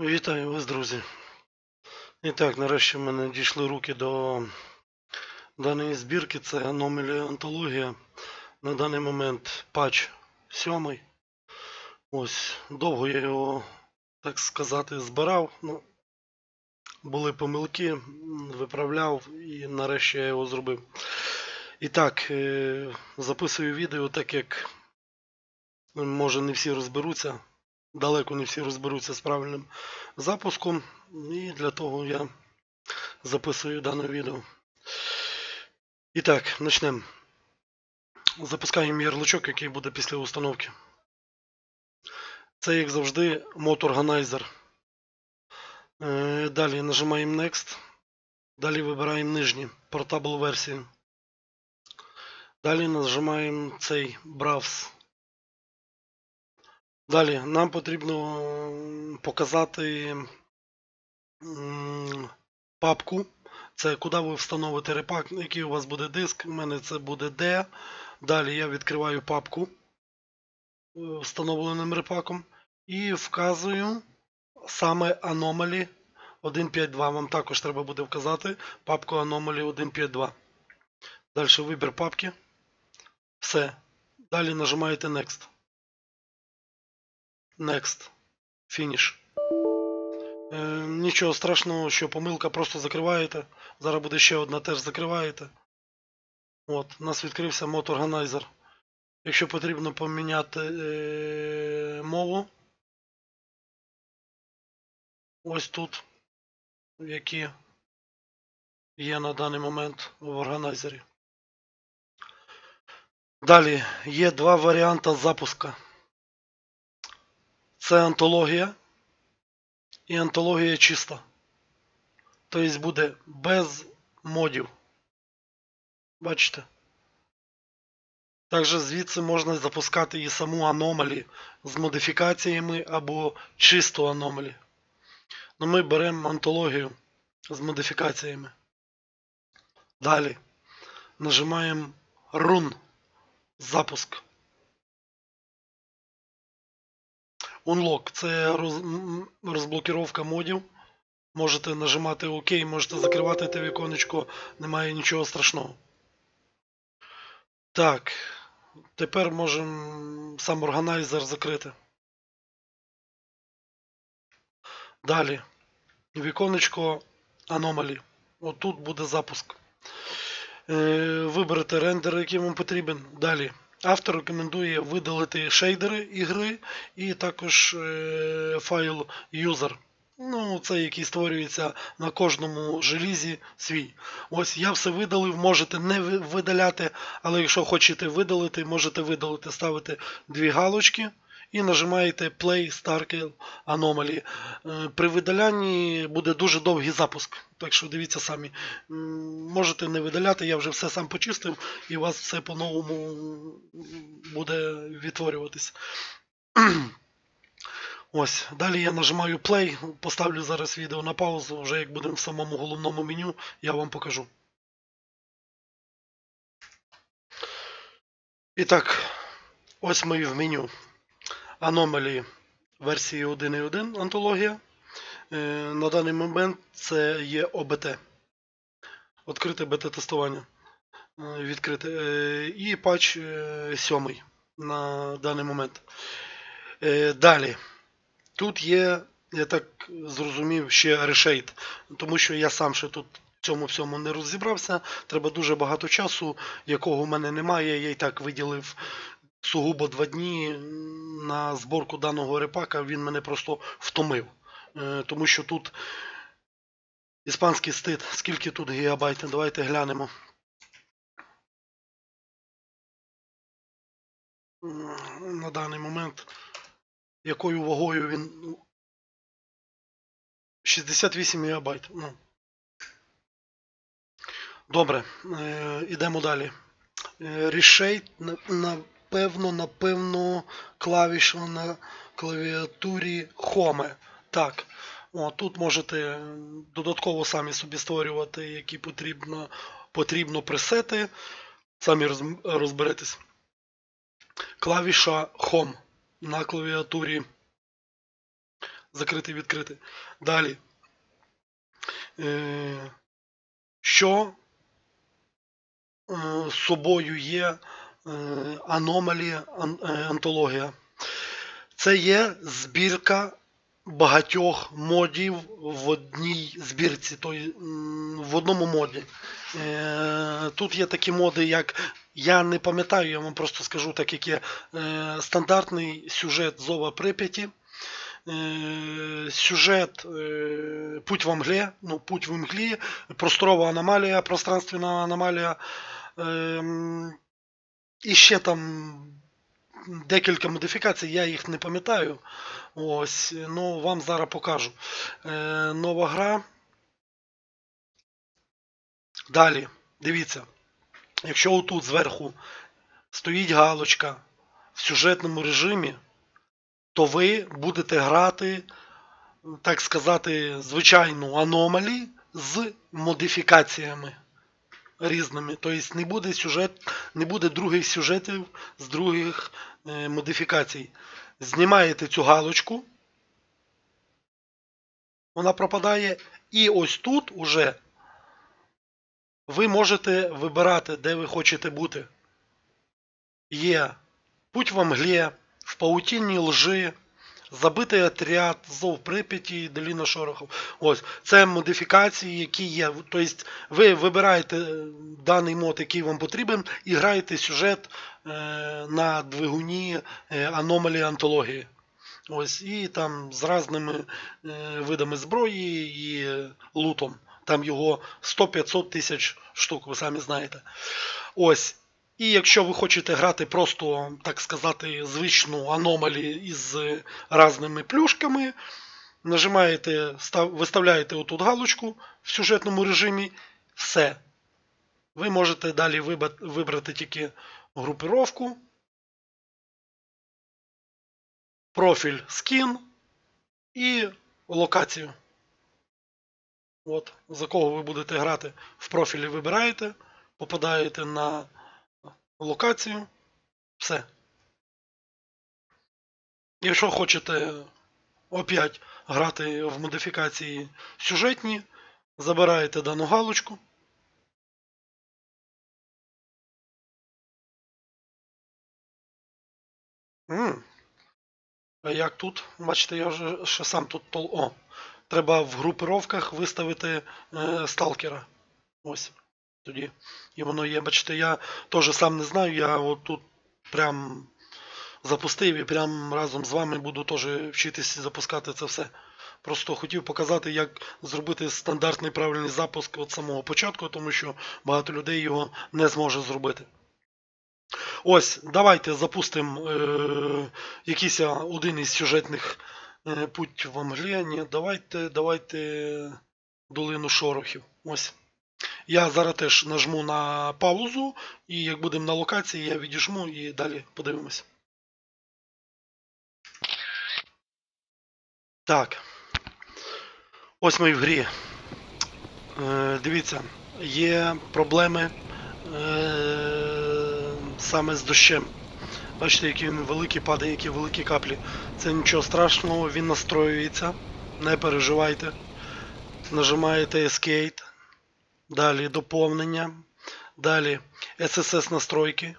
Вітаю вас, друзі. І так, нарешті в мене дійшли руки до даної збірки. Це Anomaly Антологія. На даний момент патч 7. Ось, довго я його, так сказати, збирав. Ну, були помилки, виправляв і нарешті я його зробив. І так, е, записую відео, так як може не всі розберуться далеко не всі розберуться з правильним запуском. І для того я записую дане відео. І так, почнемо. Запускаємо ярличок, який буде після установки. Це, як завжди, мод Organizer. Е, Далі нажимаємо Next. Далі вибираємо нижні Portable версії. Далі нажимаємо цей Browse. Далі нам потрібно показати папку. Це куди ви встановите репак, який у вас буде диск. У мене це буде D. Далі я відкриваю папку е, встановленим репаком і вказую саме Anomaly 1.5.2. Вам також треба буде вказати папку Anomaly 1.5.2. Далі вибір папки. Все. Далі нажимаєте Next. Next. Finish. Е, нічого страшного, що помилка просто закриваєте. Зараз буде ще одна, теж закриваєте. От, у нас відкрився мод Organizer. Якщо потрібно поміняти е, мову. Ось тут, які є на даний момент в органайзері. Далі є два варіанти запуска. Це антологія і антологія чиста. Тобто буде без модів. Бачите? Також звідси можна запускати і саму аномалі з модифікаціями або чисту аномалі. Ну ми беремо антологію з модифікаціями. Далі нажимаємо Run. Запуск. Unlock це роз, розблокіровка модів. Можете нажимати ОК, можете закривати те віконечко, немає нічого страшного. Так, тепер можемо сам органайзер закрити. Далі. Віконечко Anomaly. Отут буде запуск. Е, Виберете рендер, який вам потрібен. Далі. Автор рекомендує видалити шейдери ігри і також е, файл user. Ну, це який створюється на кожному желізі свій. Ось я все видалив, можете не видаляти, але якщо хочете видалити, можете видалити, ставити дві галочки і нажимаєте Play Starkill Anomaly. Е, При видалянні буде дуже довгий запуск, так що дивіться самі. Можете не видаляти, я вже все сам почистив, і у вас все по-новому буде відтворюватись. Ось, далі я нажимаю play, поставлю зараз відео на паузу, вже як будемо в самому головному меню, я вам покажу. І так, ось ми в меню. Anomaly версії 1.1 антологія. Е, На даний момент це є ОБТ. Відкрите. Е, Відкрите. Е, І патч 7 на даний момент. Е, Далі. Тут є, я так зрозумів, ще решейт, тому що я сам ще тут в цьому всьому не розібрався. Треба дуже багато часу, якого в мене немає. Я і так виділив сугубо два дні на зборку даного репака. Він мене просто втомив. Е, Тому що тут іспанський стид. Скільки тут гігабайт? Давайте глянемо. На даний момент якою вагою він. ну, 68 МБ. Ну. Добре, е, ідемо далі. Е, Reshade, на- напевно, напевно, клавіша на клавіатурі Home. Так. О, тут можете додатково самі собі створювати, які потрібно, потрібно пресети. Самі розберетесь. Клавіша Home на клавіатурі закрити, відкрити. Далі. Е, що е, собою є е, аномалія, е, антологія? Це є збірка багатьох модів в одній збірці, в одному моді. Е, Тут є такі моди, як я не пам'ятаю, я вам просто скажу, так як є стандартний сюжет Зова Прип'яті. Сюжет Путь в мглі, ну, Путь в мглі, просторова аномалія, пространственна аномалія. І ще там декілька модифікацій, я їх не пам'ятаю. Ось, ну вам зараз покажу. Е, нова гра. Далі, дивіться. Якщо отут зверху стоїть галочка в сюжетному режимі, то ви будете грати, так сказати, звичайну аномалі з модифікаціями різними. Тобто не буде сюжет, не буде других сюжетів з других е, модифікацій. Знімаєте цю галочку, вона пропадає, і ось тут уже ви можете вибирати, де ви хочете бути. Є путь в мглі, в паутінні лжи, забитий отряд, зов Прип'яті, Доліна Шорохов. Ось це модифікації, які є. Тобто ви вибираєте даний мод, який вам потрібен, і граєте сюжет е, на двигуні е, аномалії антології. Ось, і там з різними е, видами зброї і е, лутом. Там його 100-500 тисяч штук, ви самі знаєте. Ось. І якщо ви хочете грати просто, так сказати, звичну аномалі із різними плюшками, нажимаєте, виставляєте отут галочку в сюжетному режимі, все. Ви можете далі вибрати тільки групировку, профіль скін і локацію. От, за кого ви будете грати в профілі вибираєте, попадаєте на локацію, все. Якщо хочете опять грати в модифікації сюжетні, забираєте дану галочку. М. А як тут? Бачите, я вже ще сам тут тол. О, треба в групировках виставити е, сталкера. Ось. Тоді. І воно є, бачите, я теж сам не знаю, я от тут прям запустив і прям разом з вами буду теж вчитися запускати це все. Просто хотів показати, як зробити стандартний правильний запуск від самого початку, тому що багато людей його не зможе зробити. Ось, давайте запустимо е, якийсь один із сюжетних е, путь в Англії. Давайте, давайте долину шорохів. Ось. Я зараз теж нажму на паузу, і як будемо на локації, я відіжму і далі подивимось. Так. Ось ми в грі. Е, дивіться, є проблеми е, саме з дощем. Бачите, які він великий падає, які великі каплі. Це нічого страшного, він настроюється. Не переживайте. Нажимаєте Escape. Далі доповнення. Далі SSS настройки.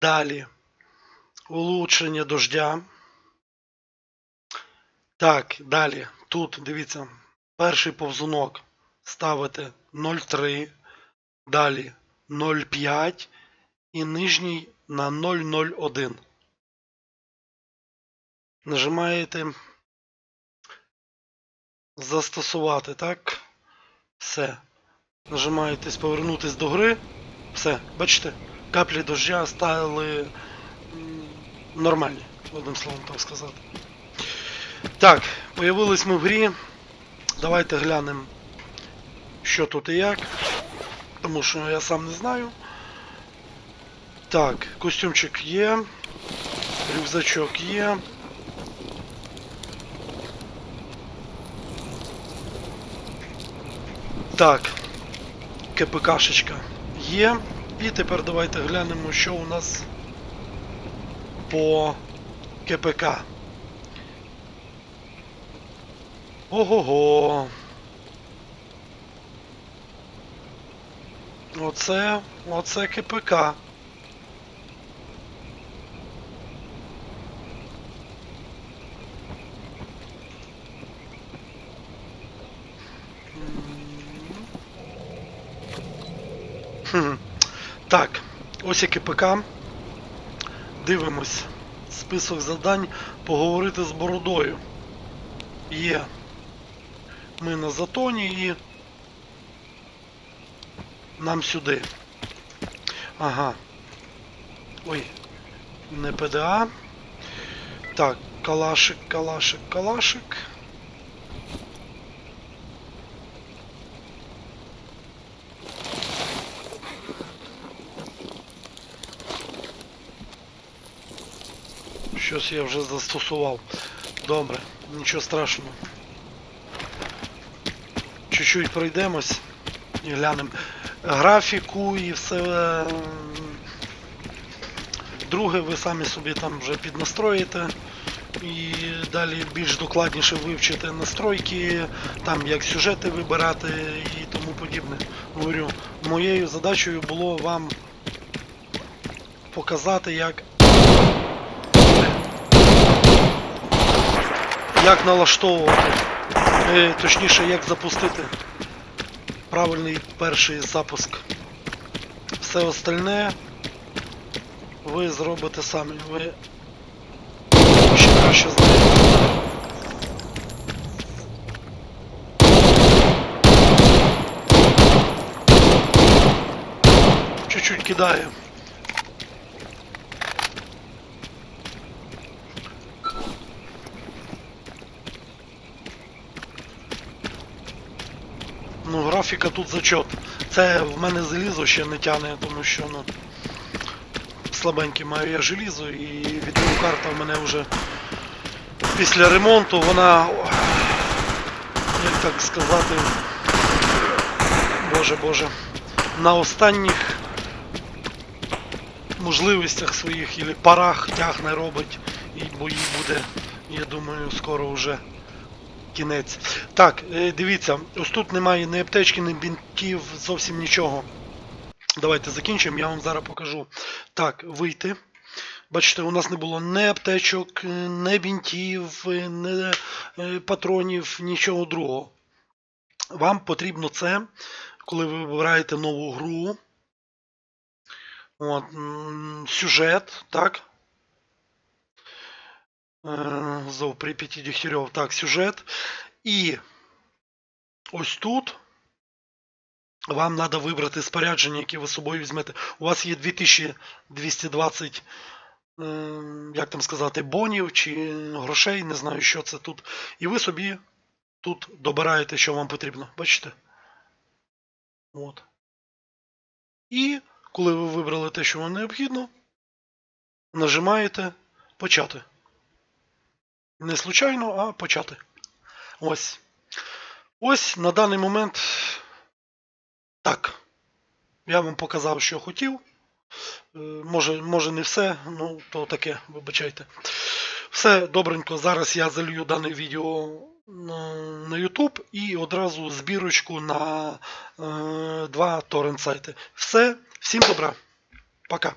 Далі улучшення дождя. Так, далі. Тут, дивіться, перший повзунок ставите 0,3, далі 0,5 і нижній на 0,01. Нажимаєте застосувати, так? Все. Нажимаєтесь повернутись до гри. Все, бачите, каплі дождя стали нормальні, одним словом так сказати. Так, появились ми в грі. Давайте глянемо, що тут і як. Тому що я сам не знаю. Так, костюмчик є. Рюкзачок є. Так, КПКшечка є. І тепер давайте глянемо, що у нас по КПК. Ого-го. Оце, оце КПК. Хм. Так, ось і КПК. Дивимось. Список завдань поговорити з бородою. Є. Ми на затоні і нам сюди. Ага. Ой. Не ПДА. Так, калашик, калашик, калашик. Щось я вже застосував. Добре, нічого страшного. Чуть-чуть пройдемось і глянемо графіку і все. е, Друге, ви самі собі там вже піднастроїте. І далі більш докладніше вивчите настройки, там як сюжети вибирати і тому подібне. Говорю, моєю задачею було вам показати, як як налаштовувати, е, точніше, як запустити правильний перший запуск. Все остальне ви зробите самі. Ви ще краще знаєте. Чуть-чуть кидаю. Ну, графіка тут зачот. Це в мене залізо ще не тяне, тому що ну, слабеньке маю я желізо і відеокарта в мене вже після ремонту вона, як так сказати, боже боже, на останніх можливостях своїх і парах тягне робить і бої буде, я думаю, скоро вже кінець. Так, е, дивіться, ось тут немає ні аптечки, ні бінтів, зовсім нічого. Давайте закінчимо, я вам зараз покажу. Так, вийти. Бачите, у нас не було ні аптечок, е, ні бінтів, е, ні патронів, нічого другого. Вам потрібно це, коли ви вибираєте нову гру. От, сюжет, так? Зов Прип'яті Дегтярьов. Так, сюжет. І ось тут вам треба вибрати спорядження, яке ви з собою візьмете. У вас є 2220, е, як там сказати, бонів чи грошей, не знаю, що це тут. І ви собі тут добираєте, що вам потрібно. Бачите? От. І коли ви вибрали те, що вам необхідно, нажимаєте почати. Не случайно, а почати. Ось. Ось на даний момент так. Я вам показав, що хотів. Е, Може, може не все, ну то таке, вибачайте. Все добренько. Зараз я залью дане відео на, YouTube і одразу збірочку на е, два торрент сайти. Все, всім добра. Пока.